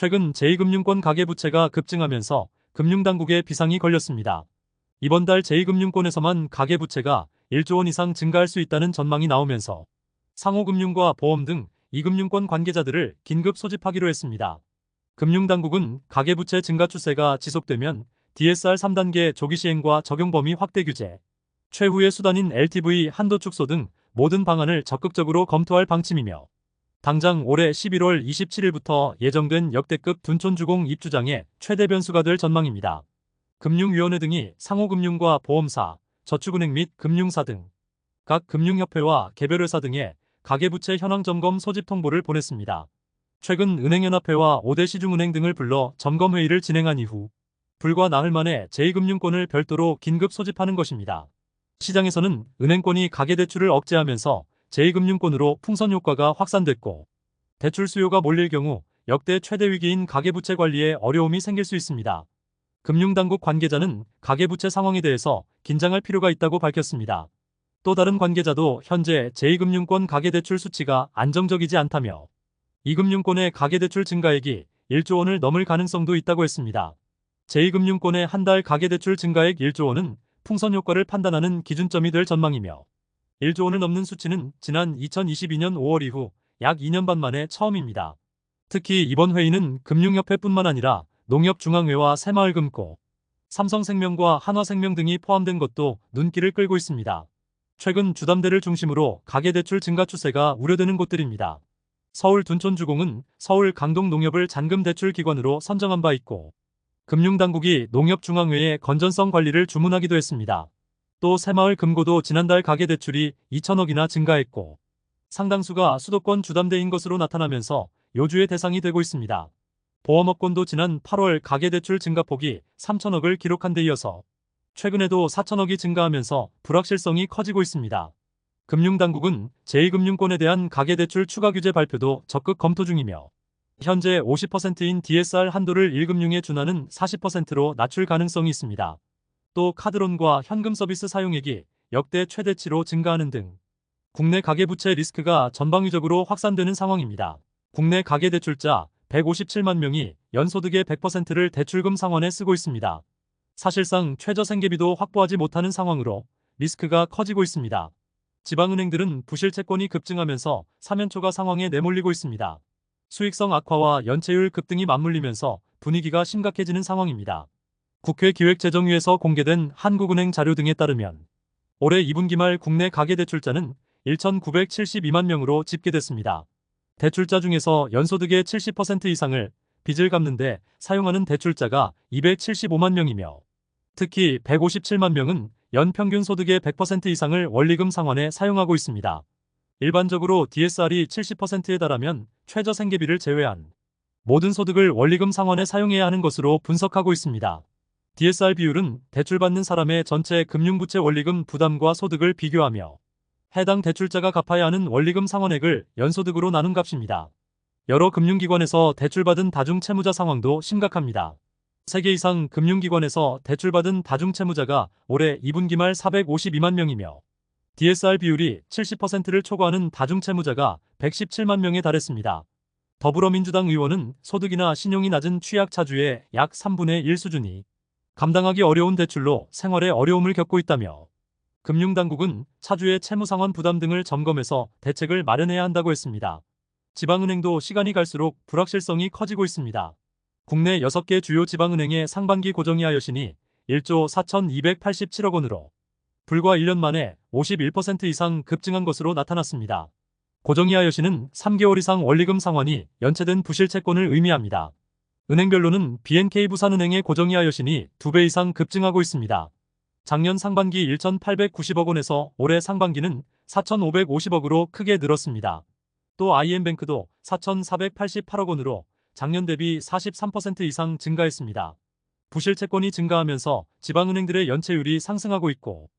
최근 제2금융권 가계부채가 급증하면서 금융당국에 비상이 걸렸습니다. 이번 달 제2금융권에서만 가계부채가 1조 원 이상 증가할 수 있다는 전망이 나오면서 상호금융과 보험 등 이금융권 관계자들을 긴급 소집하기로 했습니다. 금융당국은 가계부채 증가 추세가 지속되면 DSR 3단계 조기 시행과 적용 범위 확대 규제, 최후의 수단인 LTV 한도 축소 등 모든 방안을 적극적으로 검토할 방침이며 당장 올해 11월 27일부터 예정된 역대급 둔촌주공 입주장에 최대 변수가 될 전망입니다. 금융위원회 등이 상호금융과 보험사, 저축은행 및 금융사 등 각 금융협회와 개별회사 등의 가계부채 현황 점검 소집 통보를 보냈습니다. 최근 은행연합회와 5대 시중은행 등을 불러 점검회의를 진행한 이후 불과 나흘 만에 제2금융권을 별도로 긴급 소집하는 것입니다. 시장에서는 은행권이 가계대출을 억제하면서 제2금융권으로 풍선 효과가 확산됐고 대출 수요가 몰릴 경우 역대 최대 위기인 가계부채 관리에 어려움이 생길 수 있습니다. 금융당국 관계자는 가계부채 상황에 대해서 긴장할 필요가 있다고 밝혔습니다. 또 다른 관계자도 현재 제2금융권 가계대출 수치가 안정적이지 않다며 이금융권의 가계대출 증가액이 1조 원을 넘을 가능성도 있다고 했습니다. 제2금융권의 한 달 가계대출 증가액 1조 원은 풍선 효과를 판단하는 기준점이 될 전망이며 1조 원을 넘는 수치는 지난 2022년 5월 이후 약 2년 반 만에 처음입니다. 특히 이번 회의는 금융협회뿐만 아니라 농협중앙회와 새마을금고, 삼성생명과 한화생명 등이 포함된 것도 눈길을 끌고 있습니다. 최근 주담대를 중심으로 가계대출 증가 추세가 우려되는 곳들입니다. 서울 둔촌주공은 서울 강동농협을 잔금대출기관으로 선정한 바 있고 금융당국이 농협중앙회의 건전성 관리를 주문하기도 했습니다. 또 새마을 금고도 지난달 가계대출이 2천억이나 증가했고 상당수가 수도권 주담대인 것으로 나타나면서 요주의 대상이 되고 있습니다. 보험업권도 지난 8월 가계대출 증가폭이 3천억을 기록한 데 이어서 최근에도 4천억이 증가하면서 불확실성이 커지고 있습니다. 금융당국은 제2금융권에 대한 가계대출 추가 규제 발표도 적극 검토 중이며 현재 50%인 DSR 한도를 1금융에 준하는 40%로 낮출 가능성이 있습니다. 또 카드론과 현금 서비스 사용액이 역대 최대치로 증가하는 등 국내 가계부채 리스크가 전방위적으로 확산되는 상황입니다. 국내 가계대출자 157만 명이 연소득의 100%를 대출금 상환에 쓰고 있습니다. 사실상 최저 생계비도 확보하지 못하는 상황으로 리스크가 커지고 있습니다. 지방은행들은 부실 채권이 급증하면서 사면초가 상황에 내몰리고 있습니다. 수익성 악화와 연체율 급등이 맞물리면서 분위기가 심각해지는 상황입니다. 국회 기획재정위에서 공개된 한국은행 자료 등에 따르면 올해 2분기 말 국내 가계대출자는 1,972만 명으로 집계됐습니다. 대출자 중에서 연소득의 70% 이상을 빚을 갚는데 사용하는 대출자가 275만 명이며 특히 157만 명은 연평균 소득의 100% 이상을 원리금 상환에 사용하고 있습니다. 일반적으로 DSR이 70%에 달하면 최저 생계비를 제외한 모든 소득을 원리금 상환에 사용해야 하는 것으로 분석하고 있습니다. DSR 비율은 대출받는 사람의 전체 금융부채 원리금 부담과 소득을 비교하며 해당 대출자가 갚아야 하는 원리금 상환액을 연소득으로 나눈 값입니다. 여러 금융기관에서 대출받은 다중채무자 상황도 심각합니다. 3개 이상 금융기관에서 대출받은 다중채무자가 올해 2분기 말 452만 명이며 DSR 비율이 70%를 초과하는 다중채무자가 117만 명에 달했습니다. 더불어민주당 의원은 소득이나 신용이 낮은 취약차주의 약 3분의 1 수준이 감당하기 어려운 대출로 생활에 어려움을 겪고 있다며 금융당국은 차주의 채무상환 부담 등을 점검해서 대책을 마련해야 한다고 했습니다. 지방은행도 시간이 갈수록 불확실성이 커지고 있습니다. 국내 6개 주요 지방은행의 상반기 고정이하 여신이 1조 4,287억 원으로 불과 1년 만에 51% 이상 급증한 것으로 나타났습니다. 고정이하 여신은 3개월 이상 원리금 상환이 연체된 부실 채권을 의미합니다. 은행별로는 BNK 부산은행의 고정이하 여신이 2배 이상 급증하고 있습니다. 작년 상반기 1,890억 원에서 올해 상반기는 4,550억으로 크게 늘었습니다. 또 IM뱅크도 4,488억 원으로 작년 대비 43% 이상 증가했습니다. 부실 채권이 증가하면서 지방은행들의 연체율이 상승하고 있고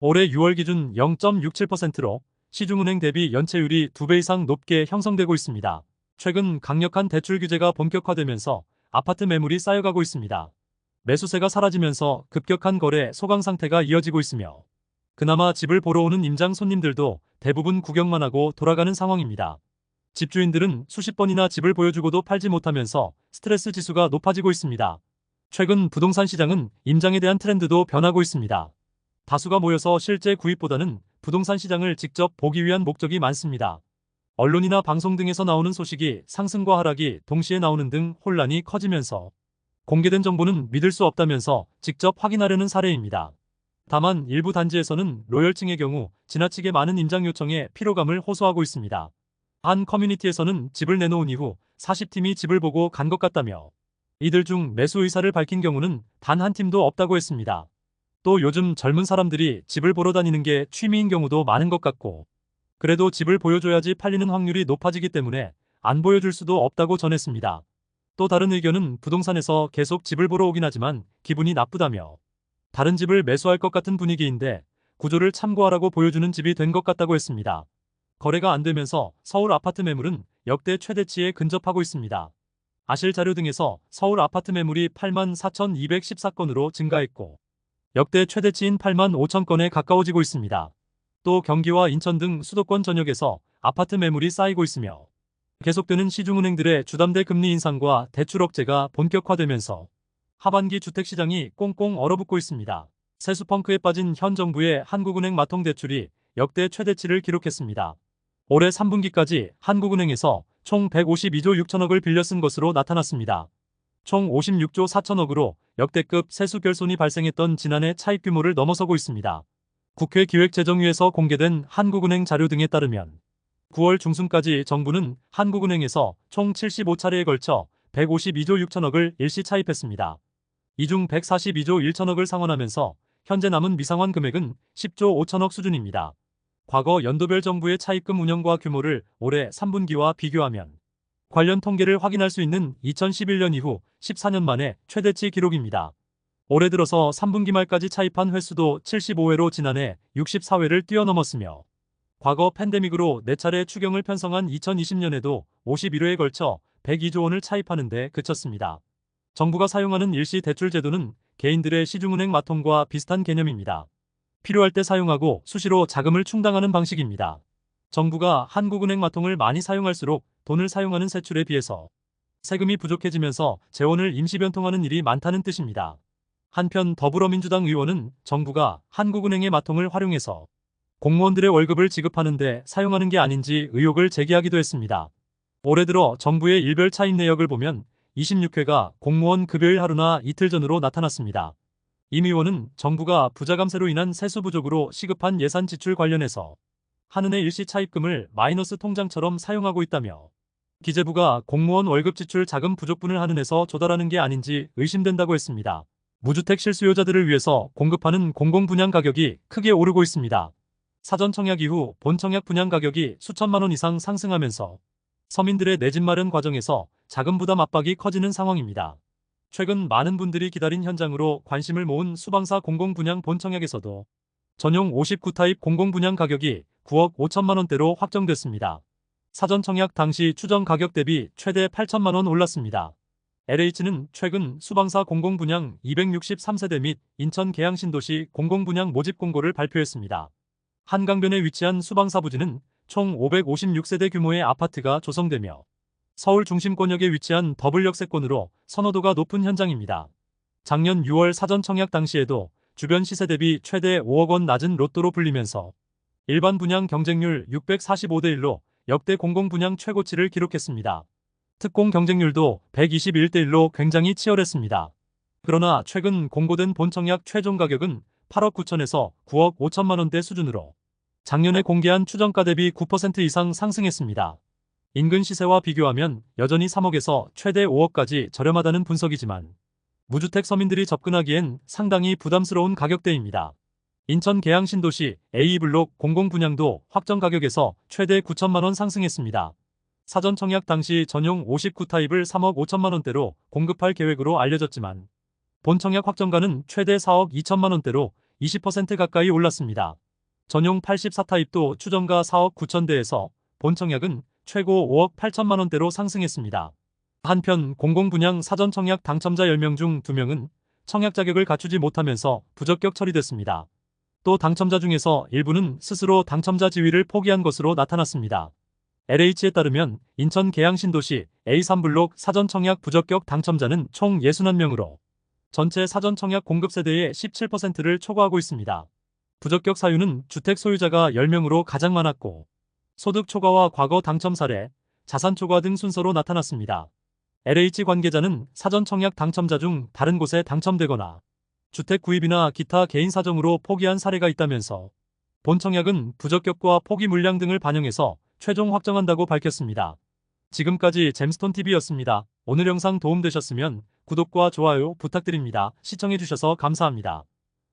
올해 6월 기준 0.67%로 시중은행 대비 연체율이 2배 이상 높게 형성되고 있습니다. 최근 강력한 대출 규제가 본격화되면서 아파트 매물이 쌓여가고 있습니다. 매수세가 사라지면서 급격한 거래 소강 상태가 이어지고 있으며 그나마 집을 보러 오는 임장 손님들도 대부분 구경만 하고 돌아가는 상황입니다. 집주인들은 수십 번이나 집을 보여주고도 팔지 못하면서 스트레스 지수가 높아지고 있습니다. 최근 부동산 시장은 임장에 대한 트렌드도 변하고 있습니다. 다수가 모여서 실제 구입보다는 부동산 시장을 직접 보기 위한 목적이 많습니다. 언론이나 방송 등에서 나오는 소식이 상승과 하락이 동시에 나오는 등 혼란이 커지면서 공개된 정보는 믿을 수 없다면서 직접 확인하려는 사례입니다. 다만 일부 단지에서는 로열층의 경우 지나치게 많은 임장 요청에 피로감을 호소하고 있습니다. 한 커뮤니티에서는 집을 내놓은 이후 40팀이 집을 보고 간 것 같다며 이들 중 매수 의사를 밝힌 경우는 단 한 팀도 없다고 했습니다. 또 요즘 젊은 사람들이 집을 보러 다니는 게 취미인 경우도 많은 것 같고 그래도 집을 보여줘야지 팔리는 확률이 높아지기 때문에 안 보여줄 수도 없다고 전했습니다. 또 다른 의견은 부동산에서 계속 집을 보러 오긴 하지만 기분이 나쁘다며 다른 집을 매수할 것 같은 분위기인데 구조를 참고하라고 보여주는 집이 된 것 같다고 했습니다. 거래가 안 되면서 서울 아파트 매물은 역대 최대치에 근접하고 있습니다. 아실 자료 등에서 서울 아파트 매물이 8만 4,214건으로 증가했고 역대 최대치인 8만 5천 건에 가까워지고 있습니다. 또 경기와 인천 등 수도권 전역에서 아파트 매물이 쌓이고 있으며 계속되는 시중은행들의 주담대 금리 인상과 대출 억제가 본격화되면서 하반기 주택시장이 꽁꽁 얼어붙고 있습니다. 세수펑크에 빠진 현 정부의 한국은행 마통대출이 역대 최대치를 기록했습니다. 올해 3분기까지 한국은행에서 총 152조 6천억을 빌려 쓴 것으로 나타났습니다. 총 56조 4천억으로 역대급 세수 결손이 발생했던 지난해 차입 규모를 넘어서고 있습니다. 국회 기획재정위에서 공개된 한국은행 자료 등에 따르면 9월 중순까지 정부는 한국은행에서 총 75차례에 걸쳐 152조 6천억을 일시 차입했습니다. 이 중 142조 1천억을 상환하면서 현재 남은 미상환 금액은 10조 5천억 수준입니다. 과거 연도별 정부의 차입금 운영과 규모를 올해 3분기와 비교하면 관련 통계를 확인할 수 있는 2011년 이후 14년 만에 최대치 기록입니다. 올해 들어서 3분기 말까지 차입한 횟수도 75회로 지난해 64회를 뛰어넘었으며 과거 팬데믹으로 4차례 추경을 편성한 2020년에도 51회에 걸쳐 102조 원을 차입하는 데 그쳤습니다. 정부가 사용하는 일시 대출 제도는 개인들의 시중은행 마통과 비슷한 개념입니다. 필요할 때 사용하고 수시로 자금을 충당하는 방식입니다. 정부가 한국은행 마통을 많이 사용할수록 돈을 사용하는 세출에 비해서 세금이 부족해지면서 재원을 임시 변통하는 일이 많다는 뜻입니다. 한편 더불어민주당 의원은 정부가 한국은행의 마통을 활용해서 공무원들의 월급을 지급하는 데 사용하는 게 아닌지 의혹을 제기하기도 했습니다. 올해 들어 정부의 일별 차입 내역을 보면 26회가 공무원 급여일 하루나 이틀 전으로 나타났습니다. 임 의원은 정부가 부자 감세로 인한 세수 부족으로 시급한 예산 지출 관련해서 한은의 일시 차입금을 마이너스 통장처럼 사용하고 있다며 기재부가 공무원 월급 지출 자금 부족분을 한은에서 조달하는 게 아닌지 의심된다고 했습니다. 무주택 실수요자들을 위해서 공급하는 공공분양 가격이 크게 오르고 있습니다. 사전 청약 이후 본 청약 분양 가격이 수천만 원 이상 상승하면서 서민들의 내 집 마련 과정에서 자금 부담 압박이 커지는 상황입니다. 최근 많은 분들이 기다린 현장으로 관심을 모은 수방사 공공분양 본청약에서도 전용 59타입 공공분양 가격이 9억 5천만 원대로 확정됐습니다. 사전 청약 당시 추정 가격 대비 최대 8천만 원 올랐습니다. LH는 최근 수방사 공공분양 263세대 및 인천 계양신도시 공공분양 모집 공고를 발표했습니다. 한강변에 위치한 수방사 부지는 총 556세대 규모의 아파트가 조성되며 서울 중심권역에 위치한 더블 역세권으로 선호도가 높은 현장입니다. 작년 6월 사전 청약 당시에도 주변 시세 대비 최대 5억 원 낮은 로또로 불리면서 일반 분양 경쟁률 645대 1로 역대 공공분양 최고치를 기록했습니다. 특공 경쟁률도 121대 1로 굉장히 치열했습니다. 그러나 최근 공고된 본청약 최종 가격은 8억 9천에서 9억 5천만 원대 수준으로 작년에 공개한 추정가 대비 9% 이상 상승했습니다. 인근 시세와 비교하면 여전히 3억에서 최대 5억까지 저렴하다는 분석이지만 무주택 서민들이 접근하기엔 상당히 부담스러운 가격대입니다. 인천 계양 신도시 A블록 공공분양도 확정 가격에서 최대 9천만 원 상승했습니다. 사전 청약 당시 전용 59타입을 3억 5천만 원대로 공급할 계획으로 알려졌지만 본 청약 확정가는 최대 4억 2천만 원대로 20% 가까이 올랐습니다. 전용 84타입도 추정가 4억 9천대에서 본 청약은 최고 5억 8천만 원대로 상승했습니다. 한편 공공분양 사전 청약 당첨자 10명 중 2명은 청약 자격을 갖추지 못하면서 부적격 처리됐습니다. 또 당첨자 중에서 일부는 스스로 당첨자 지위를 포기한 것으로 나타났습니다. LH에 따르면 인천 계양신도시 A3블록 사전청약 부적격 당첨자는 총 61명으로 전체 사전청약 공급 세대의 17%를 초과하고 있습니다. 부적격 사유는 주택 소유자가 10명으로 가장 많았고 소득 초과와 과거 당첨 사례, 자산 초과 등 순서로 나타났습니다. LH 관계자는 사전 청약 당첨자 중 다른 곳에 당첨되거나 주택 구입이나 기타 개인 사정으로 포기한 사례가 있다면서 본 청약은 부적격과 포기 물량 등을 반영해서 최종 확정한다고 밝혔습니다. 지금까지 잼스톤TV였습니다. 오늘 영상 도움되셨으면 구독과 좋아요 부탁드립니다. 시청해주셔서 감사합니다.